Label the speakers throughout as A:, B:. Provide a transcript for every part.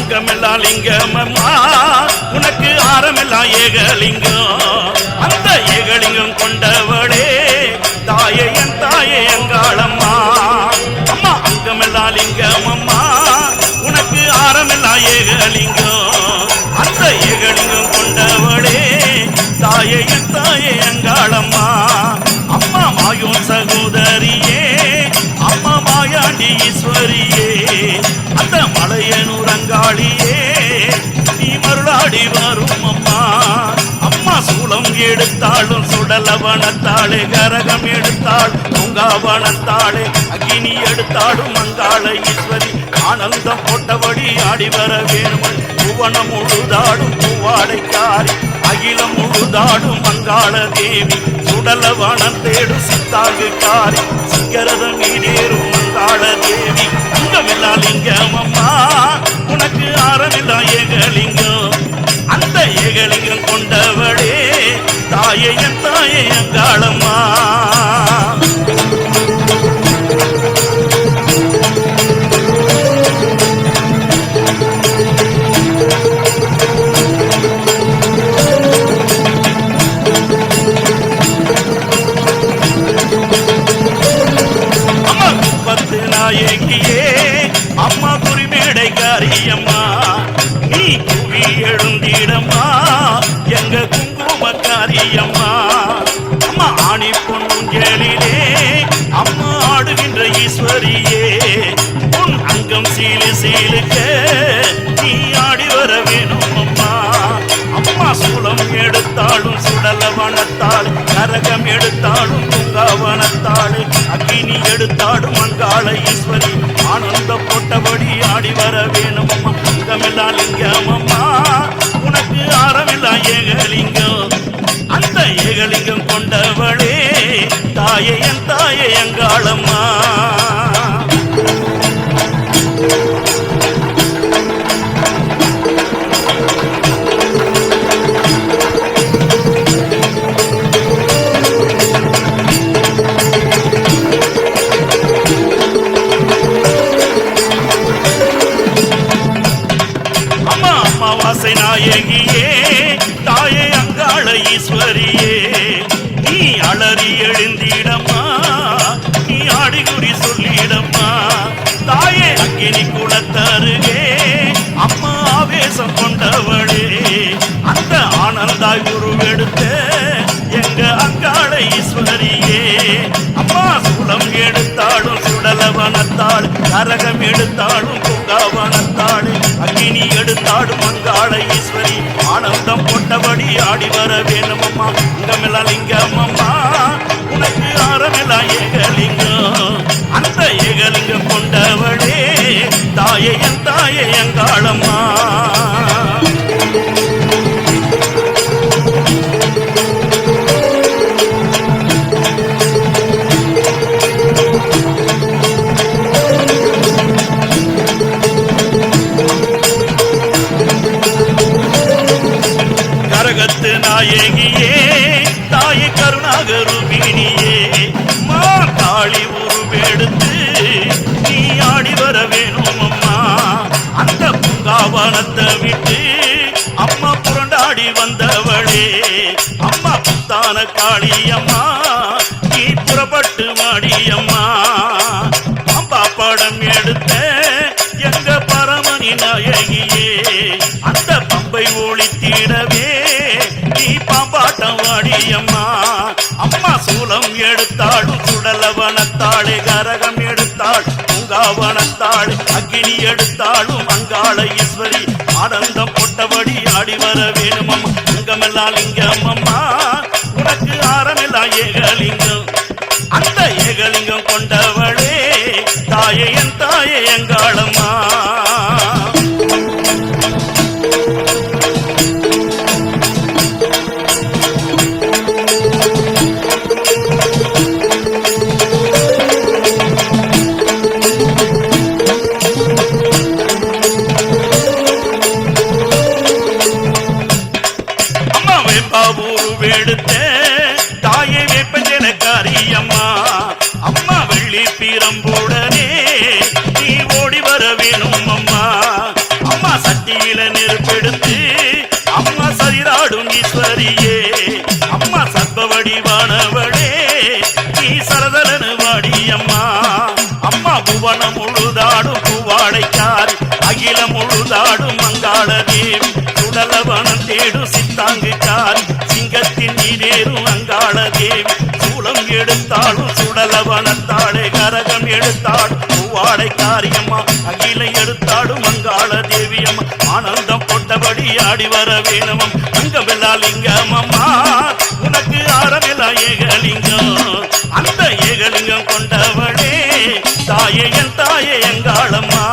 A: அங்கமெல்லாம் லிங்கமம்மா. உனக்கு ஆரமெல்லாம் ஏகலிங்கம். அந்த ஏகலிங்கம் கொண்டவளே தாயே என் தாயே எங்காளம்மா. அம்மா அங்கமெல்லாம் லிங்கமம்மா. உனக்கு ஆரமெல்லாம் ஏகலிங்கம். அந்த ஏகலிங்கம் கொண்டவளே தாயே என் தாயே எங்காளம்மா. அம்மா மாயும் சகோதரியே அம்மா மாயாண்டி ஈஸ்வரியே. மலையனூர் நீ மருளாடி வரும் அம்மா. அம்மா சூளம் எடுத்தாலும் சுடலவனத்தாளே கரகம் எடுத்தாள் பூங்காவனத்தாளே அக்னி எடுத்தாலும் மங்காள ஈஸ்வரி ஆனந்தம் போட்டபடி ஆடி வர வேணுமன் புவனம் முழுதாடும் பூவாடைக்காரி அகிலம் முழுதாடும் மங்காள தேவி. சுடலவனம் தேடும் சித்தாங்கு காரி சிங்கரதம் மீனேறும் நாயகியே அம்மா குறிமேடைக்காரி அம்மா நீ குவி எழுந்திடம்மா. எங்க குங்குமக்காரி அம்மா அம்மா ஆணி பொன்னுஞ்சலிலே அம்மா ஆடுகின்ற ஈஸ்வரியே. உன் அங்கம் சீலு சீலுக்க. எடுத்தாலும் சுடலவனத்தாள் கரகம் எடுத்தாலும் பூங்காவனத்தாள் அக்கினி எடுத்தாடும் மங்காள ஈஸ்வரி ஆனந்த போட்டபடி ஆடி வர வேணும் அம்மா அங்கமில்லா லிங்கம் அம்மா உனக்கு ஆரமில்லா ஏகலிங்கம். அந்த ஏகலிங்கம் கொண்டவளே தாயே என் தாயே எங்காளம்மா. ஆனந்தாய் உருவெடுத்த எங்க அங்காள ஈஸ்வரியே. அம்மா சூளம் எடுத்தாடும் சுடலவனத்தாள் கரகம் எடுத்தாடும் பூங்காவனத்தாள் அக்கினி எடுத்தாடும் மங்காள ஈஸ்வரி. ஆனந்தம் போட்டபடி ஆடி வர வேணும் அம்மா அங்கமெல்லாம் லிங்கம் அம்மா உனக்கு ஆரமெல்லாம் ஏகலிங்கம். அந்த ஏகலிங்கம் கொண்டவளே தாயே என் தாயே எங்காளம்மா பூங்காவனத்தை விட்டு அம்மா புரண்டாடி வந்தவளே. அம்மா புத்தான காளியம்மா நீ புறப்பட்டு வாடி அம்மா அம்பா படம் எடுத்த எங்க பரமணி நாயகியே அந்த பம்பை ஒளித்திடவே நீ பாம்பாட்டம் வாடியம்மா அம்மா சூலம் எடுத்தாள் சுடலவனத்தாளே கரகம் எடுத்தாள் பூங்காவனத்தாள் அக்னி எடுத்தாலும் அங்காள ஈஸ்வரி. ஆனந்தம் போட்டபடி ஆடி வர வேணுமம் அங்கமெல்லாம் லிங்கம் அம்மா. உனக்கு ஆரமெல்லாம் ஏகலிங்கம். அந்த ஏகலிங்கம் கொண்டவளே தாயே என் தாயே எங்காளம்மா. எடுத்த தாயை வேப்பஞ்சன காரியம்மா அம்மா வெள்ளி பீரம்புடனே நீ ஓடி வர வேணும் அம்மா. அம்மா
B: சட்டியில நெருப்பெடுத்து அம்மா சரிராடும் ஈஸ்வரியே. அம்மா சர்ப வடிவானவளே நீ சரதலனு வாடியம்மா. அம்மா அம்மா புவனம் முழுதாடும் பூவாடைக்காரி அகில முழுதாடும் மங்காள தேவி சுடலவனம் தேடும் எடுத்தாள் எடுத்தாலும் சுடலவனத்தாளே கரகம் எடுத்தாள். பூவாடை காரியம்மா அகிலை எடுத்தாடும் மங்காள தேவியம்மா. ஆனந்தம் கொண்டபடி ஆடி வர வேணுமம். அங்கமெல்லா லிங்கம் அம்மா உனக்கு ஆரமெல்லா ஏகலிங்கம். அந்த ஏகலிங்கம் கொண்டவளே தாயே என் தாயே எங்காளம்மா.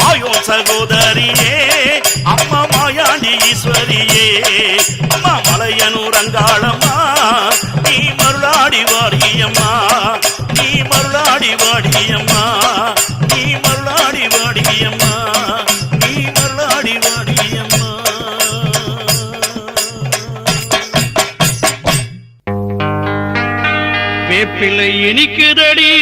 B: மாயோ சகோதரியே அம்மா மாயாண்டி ஈஸ்வரியே. அம்மா மலையனூர் அங்காளம்மா. மருளாடி வாடியம்மா. நீ மருளாடி வாடியம்மா. நீ மருளாடி வாடியம்மா. நீ மருளாடி வாடியம்மா.
A: வேப்பிலை இனிக்குதடி.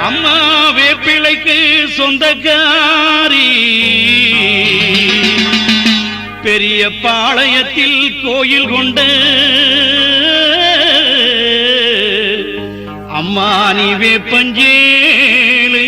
A: அம்மா வேப்பிலைக்கு சொந்தக்காரி. பெரிய பாளையத்தில் கோயில் கொண்டு அம்மா நீ வேப்பஞ்சேலை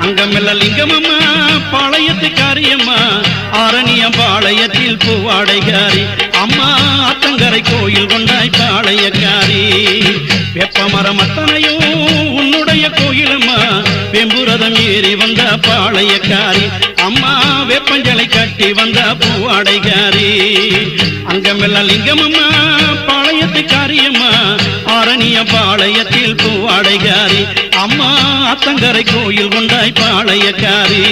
A: அங்கமெல்லாம் லிங்கமம்மா பாளையத்து காரியம்மா. அரணியம் பாளையத்தில் பூவாடைகாரி. அம்மா அத்தங்கரை கோயில் கொண்டாய் பாளையக்காரி. வெப்பமரம் அத்தனையும் உன்னுடைய கோயிலம்மா. வெம்புரதம் ஏறி வந்த பாளையக்காரி. அம்மா வெப்பஞ்சலை கட்டி வந்த பூவாடைகாரி. அங்கமெல்லாம் லிங்கமம்மா பாளையத்து காரியம்மா. ஆரணிய பாளையத்தில் பூவாடைகாரி. அம்மா ஆத்தங்கரை கோயில் கொண்டாய் பாளையக்காரி.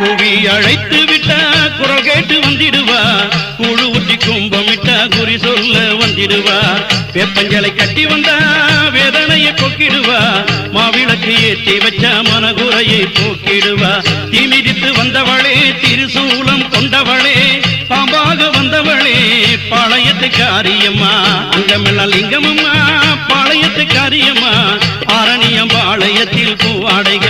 A: புவி அழைத்து விட்டா குரல் கேட்டு வந்திடுவா. குழு ஊற்றி கும்பமிட்டா குறி சொல்ல வந்திடுவா. வேப்பஞ்சலை கட்டி வந்தா மாவிளக்கு ஏற்றி வச்ச மனகுறையை போக்கிடுவா. தீமிதித்து வந்தவளே திருசூலம் கொண்டவளே. பாம்பாக வந்தவளே பாளையத்து காரியம்மா அங்கமெல்லாம் லிங்கமம்மா பாளையத்து காரியம்மா ஆரணியம் பாளையத்தில் பூவாடைகள்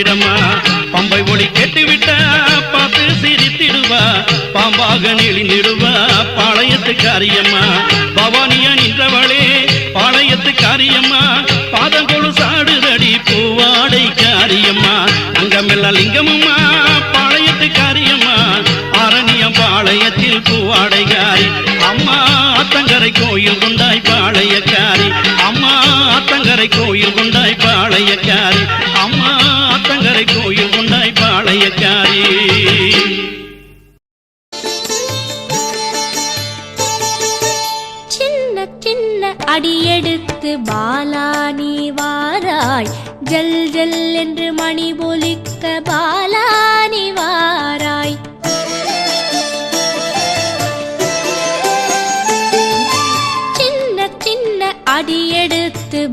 A: குறி பம்பை ஒளி கேட்டுவிட்டா பார்த்து சிரித்திடுவா. பாம்பாக நெளிந்திடுவா பாளையத்து காரியம்மா பவானியா நின்றவளே பாளையத்து காரியம்மா பாதங்கொழு சாடுதடி பூவாடை காரியம்மா அங்கமெல்லாம்
C: லிங்கமும் பாலா நீ வாராய். ஜல் ஜல் என்று மணி பொலிக்க பாலா நீ வாராய். சின்ன சின்ன அடியெடுத்து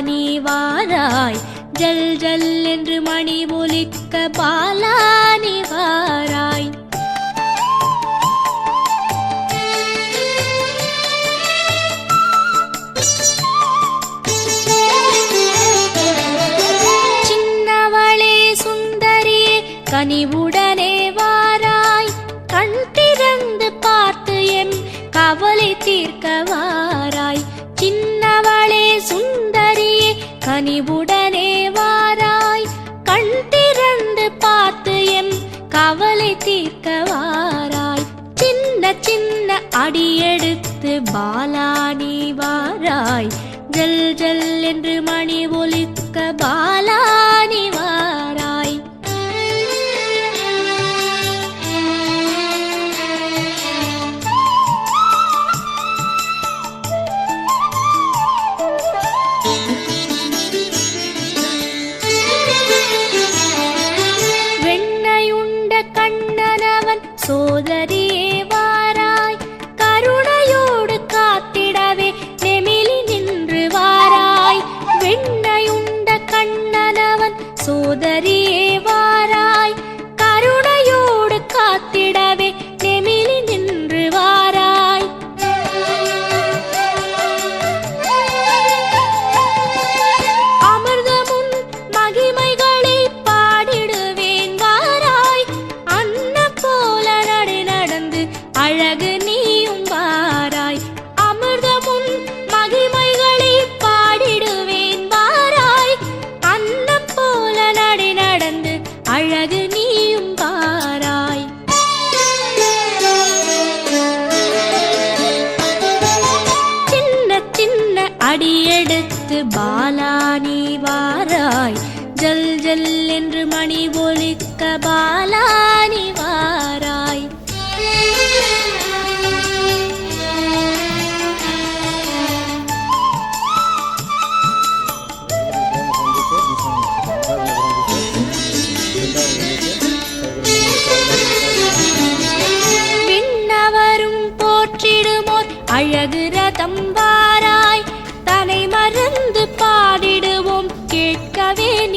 C: நீ வாராய். ஜல் ஜல் என்று மணி பொலிக்க பாலா நீ வாராய். கனிவுடனே வாராய். கண் திறந்து பார்த்து எம் கவலை தீர்க்க வாராய். சின்னவளே சுந்தரியே கனிவுடனே வாராய். கண் திறந்து பார்த்து எம் கவலை தீர்க்க வாராய். சின்ன சின்ன அடியெடுத்து பாலானி வாராய். ஜல் ஜல் என்று மணி ஒலிக்க பாலானி வாராய். அடியெடுத்து பாலானி வாராய். ஜல் ஜல் என்று மணி ஒலிக்க பாலானி வாராய். விண்ணவரும் போற்றிடுமோர். அழகு ரதம்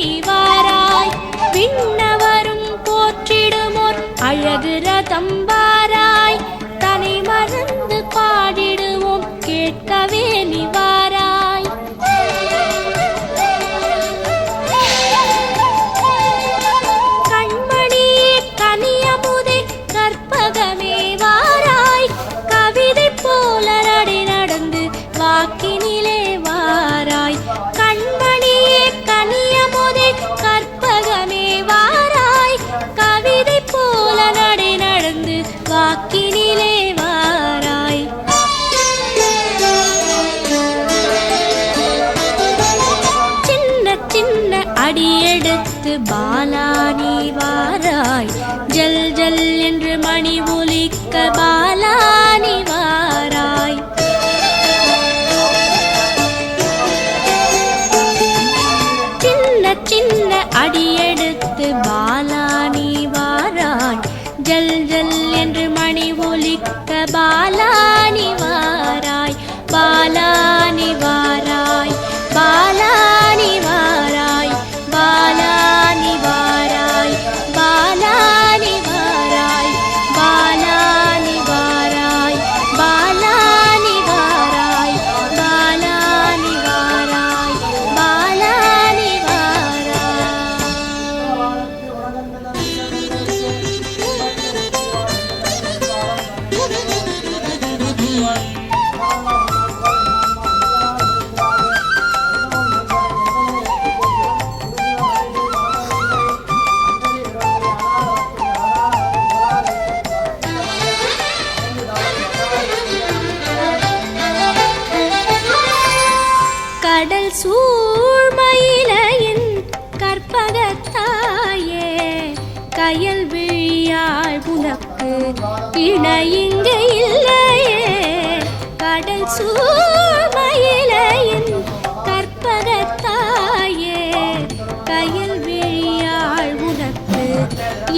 C: செய்வாராய். விண்ணவரும் போற்றிடுமோர். அழகு ரதம்பா வாராய் ஜல் ஜல் என்று மணி ஒலிக்க பாலானி வாராய்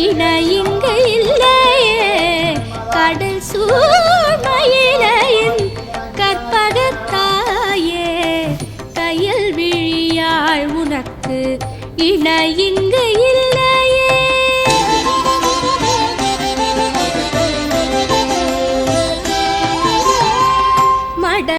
C: இணையிங்க இல்லையே. கடல் சூழ்மையிலையின் கற்பகத்தாயே. கையில் விழியாள் உனக்கு இணைய